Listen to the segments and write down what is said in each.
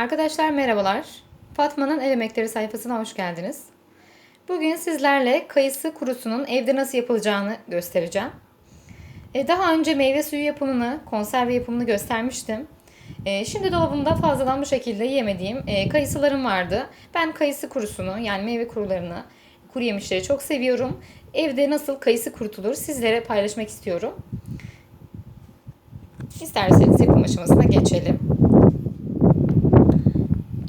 Arkadaşlar merhabalar. Fatma'nın El Emekleri sayfasına hoş geldiniz. Bugün sizlerle kayısı kurusunun evde nasıl yapılacağını göstereceğim. E, Daha önce meyve suyu yapımını, konserve yapımını göstermiştim. E, Şimdi dolabımda fazladan bu şekilde yemediğim e, kayısılarım vardı. Ben kayısı kurusunu yani meyve kurularını, kuru yemişleri çok seviyorum. Evde nasıl kayısı kurutulur sizlere paylaşmak istiyorum. İsterseniz yapım aşamasına geçelim.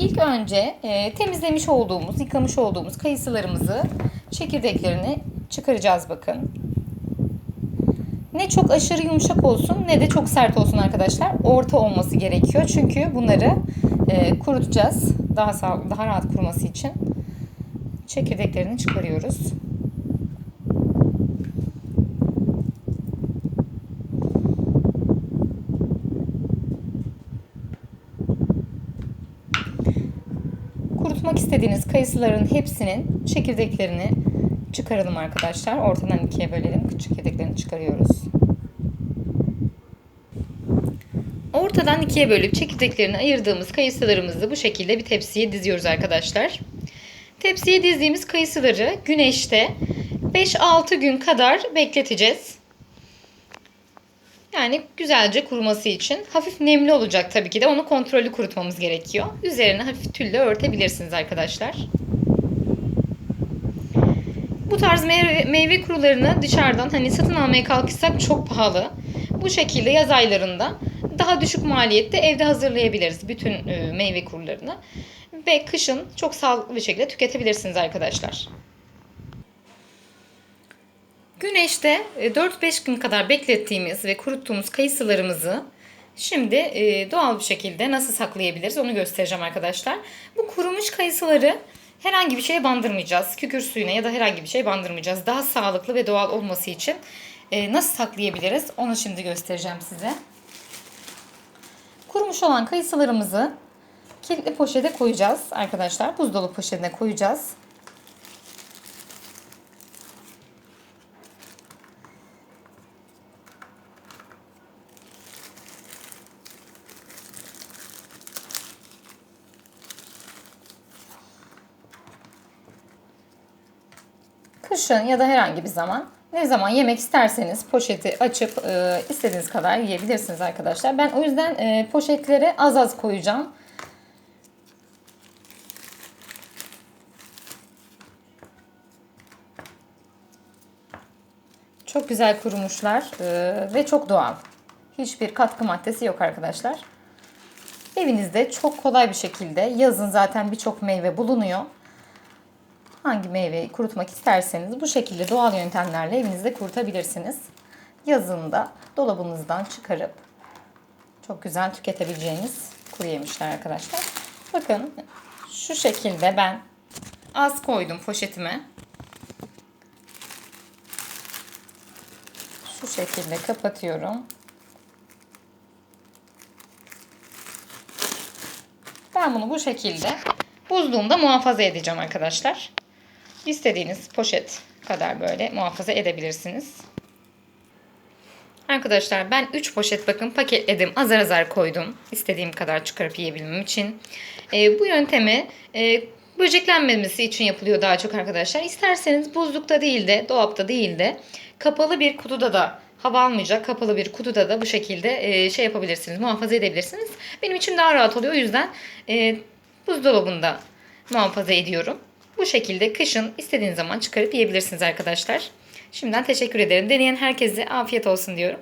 İlk önce e, temizlemiş olduğumuz, yıkamış olduğumuz kayısılarımızı, çekirdeklerini çıkaracağız bakın. Ne çok aşırı yumuşak olsun ne de çok sert olsun arkadaşlar. Orta olması gerekiyor. Çünkü bunları e, kurutacağız. Daha sağ, daha rahat kuruması için. Çekirdeklerini çıkarıyoruz. Kurutmak istediğiniz kayısıların hepsinin çekirdeklerini çıkaralım arkadaşlar. Ortadan ikiye bölelim. Çekirdeklerini çıkarıyoruz. Ortadan ikiye bölüp çekirdeklerini ayırdığımız kayısılarımızı bu şekilde bir tepsiye diziyoruz arkadaşlar. Tepsiye dizdiğimiz kayısıları güneşte 5-6 gün kadar bekleteceğiz. Yani güzelce kuruması için hafif nemli olacak tabii ki de onu kontrollü kurutmamız gerekiyor. Üzerine hafif tülle örtebilirsiniz arkadaşlar. Bu tarz meyve, meyve kurularını dışarıdan hani satın almaya kalkışsak çok pahalı. Bu şekilde yaz aylarında daha düşük maliyette evde hazırlayabiliriz bütün e, meyve kurularını. Ve kışın çok sağlıklı bir şekilde tüketebilirsiniz arkadaşlar. Güneşte 4-5 gün kadar beklettiğimiz ve kuruttuğumuz kayısılarımızı şimdi e, doğal bir şekilde nasıl saklayabiliriz onu göstereceğim arkadaşlar. Bu kurumuş kayısıları herhangi bir şeye bandırmayacağız. Kükür suyuna ya da herhangi bir şeye bandırmayacağız. Daha sağlıklı ve doğal olması için e, nasıl saklayabiliriz onu şimdi göstereceğim size. Kurumuş olan kayısılarımızı kilitli poşete koyacağız arkadaşlar. Buzdolabı poşetine koyacağız. Kışın ya da herhangi bir zaman ne zaman yemek isterseniz poşeti açıp e, istediğiniz kadar yiyebilirsiniz arkadaşlar. Ben o yüzden e, poşetleri az az koyacağım. Çok güzel kurumuşlar e, ve çok doğal. Hiçbir katkı maddesi yok arkadaşlar. Evinizde çok kolay bir şekilde yazın zaten birçok meyve bulunuyor hangi meyveyi kurutmak isterseniz bu şekilde doğal yöntemlerle evinizde kurutabilirsiniz. Yazında dolabınızdan çıkarıp çok güzel tüketebileceğiniz kuru yemişler arkadaşlar. Bakın şu şekilde ben az koydum poşetime. Şu şekilde kapatıyorum. Ben bunu bu şekilde buzluğumda muhafaza edeceğim arkadaşlar. İstediğiniz poşet kadar böyle muhafaza edebilirsiniz. Arkadaşlar ben 3 poşet bakın paketledim. Azar azar koydum. İstediğim kadar çıkarıp yiyebilmem için. E, bu yöntemi e, böceklenmemesi için yapılıyor daha çok arkadaşlar. İsterseniz buzlukta değil de dolapta değil de kapalı bir kutuda da hava almayacak kapalı bir kutuda da bu şekilde e, şey yapabilirsiniz. Muhafaza edebilirsiniz. Benim için daha rahat oluyor. O yüzden e, buzdolabında muhafaza ediyorum. Bu şekilde kışın istediğiniz zaman çıkarıp yiyebilirsiniz arkadaşlar. Şimdiden teşekkür ederim. Deneyen herkese afiyet olsun diyorum.